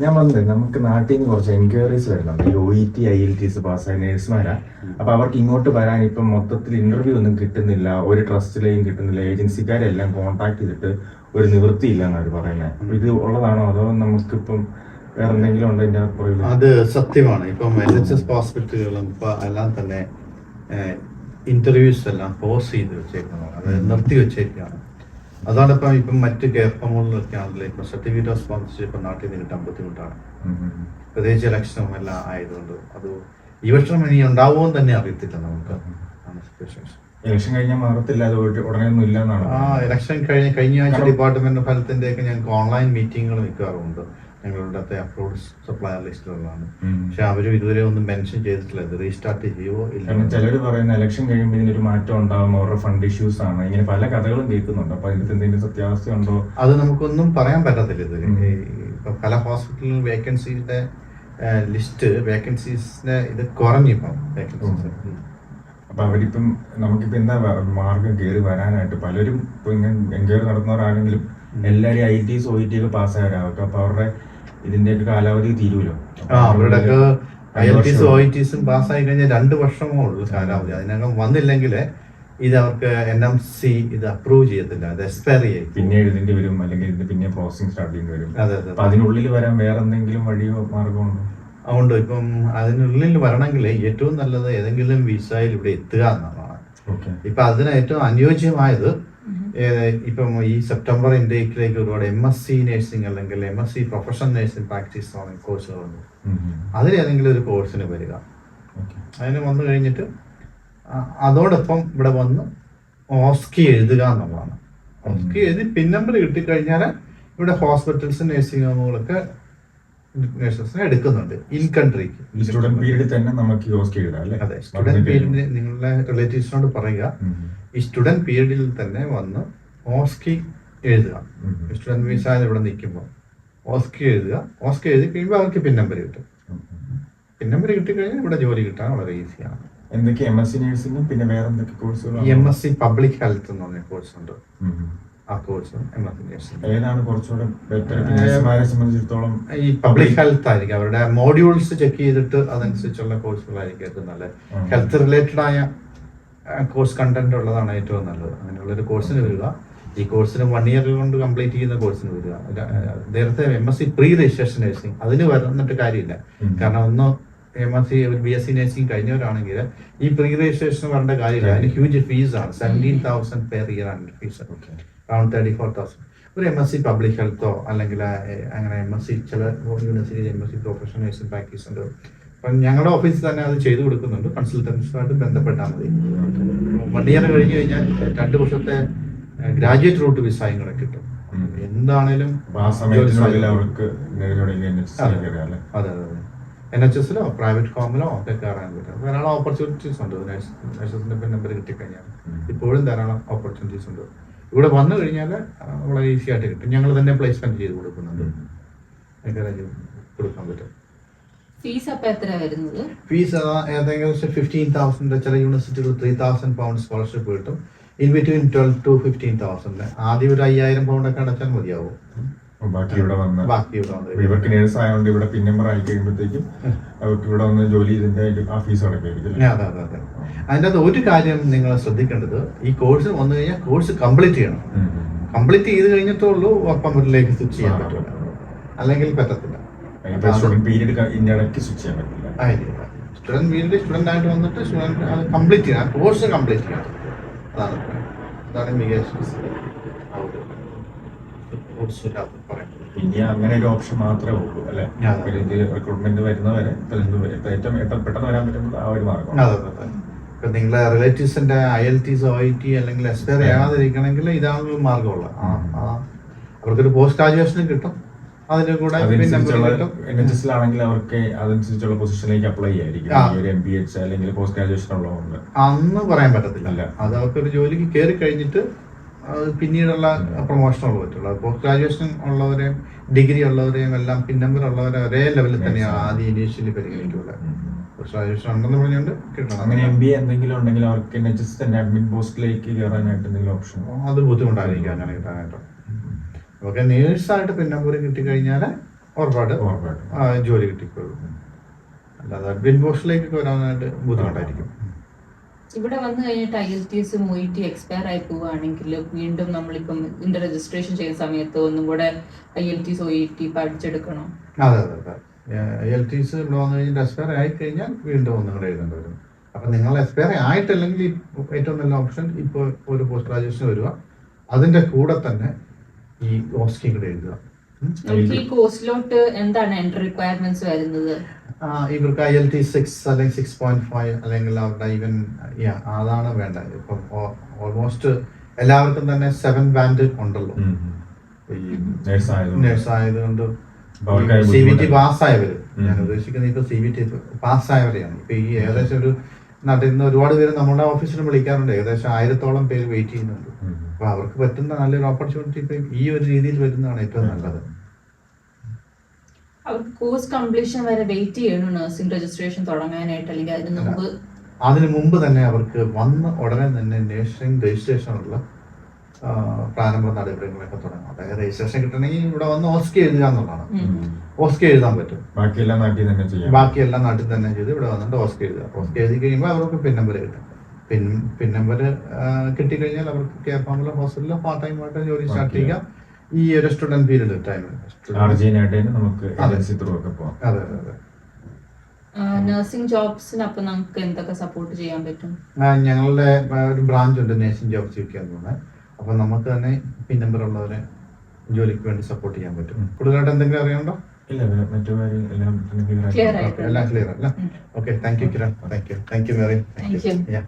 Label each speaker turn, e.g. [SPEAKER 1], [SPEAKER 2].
[SPEAKER 1] ഞാൻ പറഞ്ഞത് നമുക്ക് നാട്ടിൽ നിന്ന് കുറച്ച് എൻക്വയറീസ് വരുന്നുണ്ട് ഈ O E T IELTS പാസ്സായ നേഴ്സുമാരാ. അപ്പൊ അവർക്ക് ഇങ്ങോട്ട് വരാൻ ഇപ്പം മൊത്തത്തിൽ ഇന്റർവ്യൂ ഒന്നും കിട്ടുന്നില്ല. ഒരു ട്രസ്റ്റിലെയും കിട്ടുന്നില്ല. ഏജൻസിക്കാരെല്ലാം കോൺടാക്ട് ചെയ്തിട്ട് ഒരു നിവൃത്തിയില്ല എന്നാണ് പറയുന്നത്. അപ്പൊ ഇത് ഉള്ളതാണോ അതോ നമുക്കിപ്പം വേറെ എന്തെങ്കിലും ഉണ്ടോ ഇതിന്റെ പുറകിൽ
[SPEAKER 2] അത് സത്യമാണ്. ഇപ്പം എൻ എച്ച് എസ് ഹോസ്പിറ്റലുകളും ഇപ്പൊ എല്ലാം തന്നെ ഇന്റർവ്യൂസ് എല്ലാം പോസ് ചെയ്ത് വെച്ചേക്കുന്നതാണ്. അത് നിർത്തി വെച്ചേക്കാണ് അതോടൊപ്പം ഇപ്പം മറ്റ് കേപ്പമുകളിലൊക്കെ ആണെങ്കിലും ഇപ്പൊ സർട്ടിഫിക്കറ്റ് ഓഫ് സ്പോൺസർഷിപ്പ് നാട്ടിൽ നിന്ന് കിട്ടാൻ ബുദ്ധിമുട്ടാണ്. പ്രത്യേകിച്ച് ഇലക്ഷനും എല്ലാം ആയതുകൊണ്ട് അത് ഈ വർഷം ഇനി ഉണ്ടാവുമെന്ന് തന്നെ അറിയത്തില്ല നമുക്ക്.
[SPEAKER 1] ഇലക്ഷൻ കഴിഞ്ഞാൽ മാറത്തില്ല അത് ഉടനെ ഒന്നും ഇല്ല എന്നാണ്.
[SPEAKER 2] ആ ഇലക്ഷൻ കഴിഞ്ഞ കഴിഞ്ഞ ആഴ്ച ഡിപ്പാർട്ട്മെന്റ് ഫലത്തിന്റെ ഒക്കെ ഞങ്ങൾക്ക് ഓൺലൈൻ മീറ്റിങ്ങുകൾ മിക്കാറുണ്ട് ഞങ്ങളുടെ അപ്ലോഡ് സപ്ലയർ ലിസ്റ്റുകളാണ്
[SPEAKER 1] ഉം.
[SPEAKER 2] പക്ഷെ അവരും ഇതുവരെ ഒന്നും മെൻഷൻ ചെയ്തിട്ടില്ല. ഇത് റീസ്റ്റാർട്ട് ചെയ്യുമോ ഇല്ല
[SPEAKER 1] ചിലർ പറയുന്ന ഇലക്ഷൻ കഴിയുമ്പോൾ ഇതിനൊരു മാറ്റം ഉണ്ടാവും അവരുടെ ഫണ്ട് ഇഷ്യൂസ് ആണ്. ഇങ്ങനെ പല കഥകളും കേൾക്കുന്നുണ്ട്. അപ്പൊ അതിന്റെ എന്തെങ്കിലും സത്യാവസ്ഥ ഉണ്ടോ?
[SPEAKER 2] അത് നമുക്കൊന്നും പറയാൻ പറ്റത്തില്ല ഇത് ഇപ്പൊ പല ഹോസ്പിറ്റലിലും വേക്കൻസിയുടെ ലിസ്റ്റ് വേക്കൻസീസിന്റെ ഇത് കുറഞ്ഞിപ്പം വേക്കൻസീസ്
[SPEAKER 1] അപ്പൊ അവരിപ്പം നമുക്കിപ്പോ എന്താ മാർഗം കയറി വരാനായിട്ട്? പലരും ഇപ്പൊ ഇങ്ങനെ എൻക്വയറി നടത്തുന്നവരാണെങ്കിലും എല്ലാരും ഐ ടി ഒ ടി ഒക്കെ പാസ്സായവരാകും അപ്പൊ അവരുടെ ഇതിന്റെയൊക്കെ കാലാവധി തീരുമല്ലോ
[SPEAKER 2] ആ അവരുടെയൊക്കെ ഐ എൽ ടിസും ഒ
[SPEAKER 1] വർഷം.
[SPEAKER 2] ടിസും പാസ്സായി കഴിഞ്ഞാൽ രണ്ട് വർഷമോ ഉള്ളൂ കാലാവധി. അതിനകം വന്നില്ലെങ്കിൽ ഇത് അവർക്ക് എൻ എം സി ഇത് അപ്രൂവ് ചെയ്യത്തില്ല. അത് എക്സ്പയർ ചെയ്യും.
[SPEAKER 1] പിന്നെ എഴുതേണ്ടി വരും അല്ലെങ്കിൽ ഇതിന്റെ പിന്നെ പ്രോസസിങ് സ്റ്റാർട്ട് ചെയ്യേണ്ടി വരും.
[SPEAKER 2] അതെ അതെ
[SPEAKER 1] അതിനുള്ളിൽ വരാൻ വേറെ എന്തെങ്കിലും വഴിയോ മാർഗമോ ഉണ്ടോ
[SPEAKER 2] അതുകൊണ്ട് ഇപ്പം അതിനുള്ളിൽ വരണമെങ്കിൽ ഏറ്റവും നല്ലത് ഏതെങ്കിലും വിസയിൽ ഇവിടെ എത്തുക എന്നുള്ളതാണ്. ഇപ്പൊ അതിന് ഏറ്റവും അനുയോജ്യമായത് ഇപ്പം ഈ സെപ്റ്റംബർ ഇൻടേക്കിലേക്ക് ഒരുപാട് എം എസ് സി നേഴ്സിംഗ് അല്ലെങ്കിൽ M S C professional nursing practice കോഴ്സുകളുണ്ട് അതിലേതെങ്കിലും ഒരു കോഴ്സിന് വരിക. അതിന് വന്നു കഴിഞ്ഞിട്ട് അതോടൊപ്പം ഇവിടെ വന്ന് ഓസ്കി എഴുതുക എന്നുള്ളതാണ്. ഓസ്കി എഴുതി പിൻ നമ്പർ കിട്ടിക്കഴിഞ്ഞാൽ ഇവിടെ ഹോസ്പിറ്റൽസ് നേഴ്സിംഗ് ഹോമുകളൊക്കെ നേഴ്സസിനെ എടുക്കുന്നുണ്ട് ഇൻ കൺട്രിക്ക്
[SPEAKER 1] സ്റ്റുഡന്റ് പീരീഡിൽ തന്നെ നമുക്ക് ഓസ്കി എഴുതാം അല്ലേ?
[SPEAKER 2] അതെ സ്റ്റുഡന്റ് നിങ്ങളുടെ റിലേറ്റീവ്സിനോട് പറയുക. ഈ സ്റ്റുഡന്റ് പീരീഡിൽ തന്നെ വന്ന് ഓസ്കി എഴുതുക. സ്റ്റുഡന്റ് വിസയിൽ ഇവിടെ നിൽക്കുമ്പോൾ ഓസ്കി എഴുതുക. ഓസ്കി എഴുതി കഴിയുമ്പോൾ അവർക്ക് പിൻ നമ്പർ കിട്ടും. പിൻ നമ്പർ കിട്ടിക്കഴിഞ്ഞാൽ ഇവിടെ ജോലി കിട്ടാൻ വളരെ ഈസിയാണ്.
[SPEAKER 1] എന്തൊക്കെ എം എസ് സി നഴ്സിംഗും പിന്നെ വേറെ എന്തൊക്കെ കോഴ്സുകൾ
[SPEAKER 2] M S C public health എന്ന് പറഞ്ഞ കോഴ്സ് ഉണ്ട്. ആ കോഴ്സും എം എസ് സി നഴ്സിംഗ്
[SPEAKER 1] ഏതാണ് കുറച്ചുകൂടെ ബെറ്റർ നഴ്സുമാരെ സംബന്ധിച്ചിടത്തോളം
[SPEAKER 2] ഈ പബ്ലിക് ഹെൽത്ത് ആയിരിക്കും. അവരുടെ മോഡ്യൂൾസ് ചെക്ക് ചെയ്തിട്ട് അതനുസരിച്ചുള്ള കോഴ്സുകളായിരിക്കും ഏറ്റവും നല്ലത്.
[SPEAKER 1] ഉം.
[SPEAKER 2] ഹെൽത്ത് റിലേറ്റഡ് ആയ കോഴ്സ് കണ്ടന്റ് ഉള്ളതാണ് ഏറ്റവും നല്ലത്. അങ്ങനെയുള്ള ഒരു കോഴ്സിന് വരിക. ഈ കോഴ്സിന് വൺ ഇയർ കൊണ്ട് കംപ്ലീറ്റ് ചെയ്യുന്ന കോഴ്സിന് വരിക. നേരത്തെ M S C pre registration nursing അതിന് വരുന്നിട്ട് കാര്യമില്ല. കാരണം ഒന്ന് M S C B S C nursing കഴിഞ്ഞവരാണെങ്കിൽ ഈ പ്രീ രജിസ്ട്രേഷൻ വരേണ്ട കാര്യമില്ല. അതിന് ഹ്യൂജ് ഫീസ് ആണ്. സെവന്റീൻ തൗസൻഡ് പെർ ഇയർ ആണ്. Fees. Around thirty four thousand ഒരു എം എസ് സി പബ്ലിക് ഹെൽത്തോ അല്ലെങ്കിൽ അങ്ങനെ എം എസ് സി ചില university M S C professional nursing practice ഉണ്ട്. അപ്പം ഞങ്ങളുടെ ഓഫീസിൽ തന്നെ അത് ചെയ്തു കൊടുക്കുന്നുണ്ട്. കൺസൾട്ടൻസുമായിട്ട് ബന്ധപ്പെട്ടാൽ മതി. വൺ ഇയർ കഴിഞ്ഞ് കഴിഞ്ഞാൽ രണ്ട് വർഷത്തെ ഗ്രാജുവേറ്റ് റൂട്ട് വിസായും കൂടെ കിട്ടും. എന്താണേലും അതെ. അതെ എൻ എച്ച് എസിലോ പ്രൈവറ്റ് ഫോമിലോ ഒക്കെ കയറാൻ പറ്റും. ധാരാളം ഓപ്പർച്യൂണിറ്റീസ് ഉണ്ട്. നഴ്സസിന്റെ നമ്പർ കിട്ടിക്കഴിഞ്ഞാൽ. ഇപ്പോഴും ധാരാളം ഓപ്പർച്യൂണിറ്റീസ് ഉണ്ട്. ഇവിടെ വന്നു കഴിഞ്ഞാൽ വളരെ ഈസി ആയിട്ട് കിട്ടും. ഞങ്ങൾ തന്നെ പ്ലേസ്മെന്റ് ചെയ്ത് കൊടുക്കുന്നുണ്ട്. കൊടുക്കാൻ പറ്റും?
[SPEAKER 3] ഫീസ് അപ്പൊ എത്ര വരുന്നത്?
[SPEAKER 2] ഫീസ് ഏതെങ്കിലും ഫിഫ്റ്റീൻ തൗസൻഡ് ചില യൂണിവേഴ്സിറ്റികൾ ത്രീ തൗസൻഡ് പൗണ്ട് സ്കോളർഷിപ്പ് കിട്ടും. In between twelve to fifteen thousand ആദ്യം ഒരു അയ്യായിരം പൗണ്ട് ഒക്കെ അടച്ചാൽ മതിയാവും.
[SPEAKER 1] ബാക്കി ഇവിടെ വന്ന്
[SPEAKER 2] ഇവിടെ വന്ന്
[SPEAKER 1] ഇവർക്ക് നേഴ്സ് ആയതുകൊണ്ട് ഇവിടെ പിൻ നമ്പർ ആയി കഴിയുമ്പോഴത്തേക്കും അവർക്ക് ഇവിടെ വന്ന് ജോലി ഇതിന്റെ ആ ഫീസ് അടയ്ക്കും
[SPEAKER 2] അതെ അതെ അതെ. അതിന്റെ ഒരു കാര്യം നിങ്ങൾ ശ്രദ്ധിക്കേണ്ടത്. ഈ കോഴ്സ് വന്നു കഴിഞ്ഞാൽ കോഴ്സ് കംപ്ലീറ്റ് ചെയ്യണം. കംപ്ലീറ്റ് ചെയ്ത് കഴിഞ്ഞിട്ടുള്ളൂ ഒപ്പം ഒരു പെർമിറ്റിലേക്ക് സ്വിച്ച് ചെയ്യാൻ. പറ്റില്ല അല്ലെങ്കിൽ പറ്റത്തില്ല.
[SPEAKER 1] ഇപ്പൊ സ്റ്റുഡന്റ് പീരീഡ് ഇതിന്റെ ഇടയ്ക്ക് സ്വിച്ച് ചെയ്യാൻ പറ്റില്ല.
[SPEAKER 2] ആയിരിക്കില്ല. സ്റ്റുഡന്റ് വീട്ടിൽ സ്റ്റുഡന്റ് ആയിട്ട് വന്നിട്ട് സ്റ്റുഡന്റ് അത് കംപ്ലീറ്റ് ചെയ്യണം കോഴ്സ് കംപ്ലീറ്റ് ചെയ്യണം അതാണ് മികച്ച
[SPEAKER 1] ഇനി അങ്ങനെ ഒരു ഓപ്ഷൻ മാത്രമേ ഉള്ളൂ അല്ലെ. റിക്രൂട്ട്മെന്റ് വരുന്നവരെ ഏറ്റവും ഏറ്റവും പെട്ടെന്ന് വരാൻ പറ്റുന്നത് ആ ഒരു മാർഗം.
[SPEAKER 2] ഇപ്പം നിങ്ങളെ റിലേറ്റീവ്സിന്റെ I L T O E T അല്ലെങ്കിൽ എക്സ്പയർ ചെയ്യാതിരിക്കണമെങ്കിൽ ഇതാണ് മാർഗമുള്ളത് അവർക്കൊരു പോസ്റ്റ് ഗ്രാജുവേഷനും കിട്ടും. അതിന്റെ കൂടെ
[SPEAKER 1] എച്ച് അവർക്ക് അതനുസരിച്ചുള്ള പൊസിഷനിലേക്ക് അപ്ലൈ ചെയ്യായിരിക്കും അല്ലെങ്കിൽ പോസ്റ്റ് ഗ്രാജുവേഷൻ ഉള്ളതുകൊണ്ട്.
[SPEAKER 2] അന്ന് പറയാൻ പറ്റത്തില്ല. അത് അവർക്ക് ഒരു ജോലിക്ക് കയറി കഴിഞ്ഞിട്ട് പിന്നീടുള്ള പ്രൊമോഷൻ ഉള്ളു പറ്റുള്ളൂ. പോസ്റ്റ് ഗ്രാജുവേഷൻ ഉള്ളവരെയും ഡിഗ്രി ഉള്ളവരെയും എല്ലാം പിൻ നമ്പർ ഉള്ളവരെ ഒരേ ലെവലിൽ തന്നെയാണ് ആദ്യം ഇനീഷ്യലി പരിഗണിക്കുന്നത് പോസ്റ്റ് ഗ്രാജുവേഷൻ ഉണ്ടെന്ന് പറഞ്ഞുകൊണ്ട് കിട്ടണം.
[SPEAKER 1] അങ്ങനെ എം ബി എന്തെങ്കിലും ഉണ്ടെങ്കിൽ അവർക്ക് തന്നെ അഡ്മിൻ പോസ്റ്റിലേക്ക് കയറാനായിട്ട് എന്തെങ്കിലും ഓപ്ഷൻ
[SPEAKER 2] അത് ബുദ്ധിമുട്ടായിരിക്കും അങ്ങനെ കിട്ടാനായിട്ട്. നമുക്ക് നേഴ്സായിട്ട് പിൻ നമ്പർ കിട്ടിക്കഴിഞ്ഞാൽ ഉറപ്പായിട്ട്
[SPEAKER 1] ഉറപ്പായിട്ടും.
[SPEAKER 2] ആ, ജോലി കിട്ടിക്കോളും. അല്ലാതെ അഡ്മിൻ പോസ്റ്റിലേക്ക് വരാനായിട്ട് ബുദ്ധിമുട്ടായിരിക്കും.
[SPEAKER 3] ഇവിടെ വന്നു കഴിഞ്ഞിട്ട് IELTS O E T expire ആയി പോവുകയാണെങ്കിൽ വീണ്ടും നമ്മളിപ്പം ഇതിന്റെ രജിസ്ട്രേഷൻ ചെയ്യുന്ന സമയത്ത് ഒന്നും കൂടെ I L T S O E T പഠിച്ചെടുക്കണം?
[SPEAKER 2] അതെ അതെ അതെ. എൽ ടി സി ഇവിടെ വന്നു കഴിഞ്ഞാൽ എക്സ്പയർ ആയി കഴിഞ്ഞാൽ വീണ്ടും ഒന്നും കൂടെ എഴുതേണ്ടി വരും. അപ്പൊ നിങ്ങൾ എക്സ്പയർ ആയിട്ടില്ലെങ്കിൽ ഏറ്റവും നല്ല ഓപ്ഷൻ ഇപ്പോൾ ഒരു പോസ്റ്റ് ഗ്രാജുവേഷൻ വരിക. അതിന്റെ കൂടെ തന്നെ ഈ കോസ്റ്റിംഗ് എഴുതുക.
[SPEAKER 3] ഈ കോഴ്സിലോട്ട് എന്താണ് എൻട്രി റിക്വയർമെന്റ്സ് വരുന്നത്?
[SPEAKER 2] ആ, ഇവർക്ക് ഐ എൽ ടി സിക്സ് അല്ലെങ്കിൽ സിക്സ് പോയിന്റ് ഫൈവ് അല്ലെങ്കിൽ അവരുടെ ഈവൻ അതാണ് വേണ്ടത്. ഇപ്പം ഓൾമോസ്റ്റ് എല്ലാവർക്കും തന്നെ സെവൻ ബാൻഡ് ഉണ്ടല്ലോ. ഈ. നേഴ്സ് ആയതുകൊണ്ട്. സി വി ടി
[SPEAKER 1] പാസ്സായവർ
[SPEAKER 2] ഞാൻ ഉദ്ദേശിക്കുന്നത് ഇപ്പൊ സി വി ടി പാസ്സായവരെയാണ് ഇപ്പൊ ഈ ഏകദേശം ഒരു നാട്ടിൽ നിന്ന് ഒരുപാട് പേര് നമ്മുടെ ഓഫീസിൽ വിളിക്കാറുണ്ട്. ഏകദേശം ആയിരത്തോളം പേര് വെയിറ്റ് ചെയ്യുന്നുണ്ട്. അപ്പൊ അവർക്ക് പറ്റുന്ന നല്ലൊരു ഓപ്പർച്യൂണിറ്റി ഇപ്പൊ ഈ ഒരു രീതിയിൽ വരുന്നതാണ് ഏറ്റവും നല്ലത്.
[SPEAKER 3] അവർക്ക് കോഴ്സ് കംപ്ലീഷൻ വരെ വെയിറ്റ് ചെയ്യണം? നഴ്സിംഗ് രജിസ്ട്രേഷൻ തുടങ്ങാനായിട്ട്? അല്ലെങ്കിൽ അതിന് മുമ്പ്
[SPEAKER 2] അതിനു മുമ്പ് തന്നെ അവർക്ക് വന്ന് ഉടനെ തന്നെ നഴ്സിംഗ് രജിസ്ട്രേഷനുള്ള ആ, പ്രാരംഭ നടപടികളൊക്കെ തുടങ്ങും അതായത് രജിസ്ട്രേഷൻ കിട്ടണമെങ്കിൽ ഇവിടെ വന്ന് ഓസ്കി എഴുതുക എന്നുള്ളതാണ്. ഓസ്കി എഴുതാൻ പറ്റും.
[SPEAKER 1] ബാക്കിയെല്ലാം നാട്ടിൽ തന്നെ ചെയ്യാം.
[SPEAKER 2] ബാക്കിയെല്ലാം നാട്ടിൽ തന്നെ ചെയ്ത് ഇവിടെ വന്നിട്ട് ഓസ്കി എഴുതുക. ഓസ്കി എഴുതി കഴിയുമ്പോൾ അവർക്ക് പിൻ നമ്പർ കിട്ടും. പിൻ പിൻ നമ്പർ കിട്ടിക്കഴിഞ്ഞാൽ അവർക്ക് കെയർ ഫാമിലോ ഹോസ്പിറ്റലിലോ പാർട്ട് ടൈം ആയിട്ട് ജോലി സ്റ്റാർട്ട് ചെയ്യാം. ഈ ഒരു സ്റ്റുഡന്റ് പീരീഡ് ടൈമിൽ
[SPEAKER 1] ആർജിനായിട്ട് നമുക്ക്
[SPEAKER 2] അതെ. അതെ അതെ
[SPEAKER 3] നഴ്സിംഗ് ജോബ്സിന് അപ്പൊ നമുക്ക് എന്തൊക്കെ സപ്പോർട്ട് ചെയ്യാൻ പറ്റും?
[SPEAKER 2] ഞങ്ങളുടെ ഒരു ബ്രാഞ്ച് ഉണ്ട് നേഷൻ ജോബ്സ് യു കെ എന്ന് അപ്പൊ നമുക്ക് തന്നെ പിൻ നമ്പർ ഉള്ളവരെ ജോലിക്ക് വേണ്ടി സപ്പോർട്ട് ചെയ്യാൻ പറ്റും. കൂടുതലായിട്ട് എന്തെങ്കിലും അറിയണ്ടോ
[SPEAKER 1] ഇല്ല വേ- മറ്റു കാര്യം എല്ലാം
[SPEAKER 2] ക്ലിയർ അല്ല. Okay thank you Kiran thank you thank you very
[SPEAKER 3] thank you.
[SPEAKER 2] Yeah.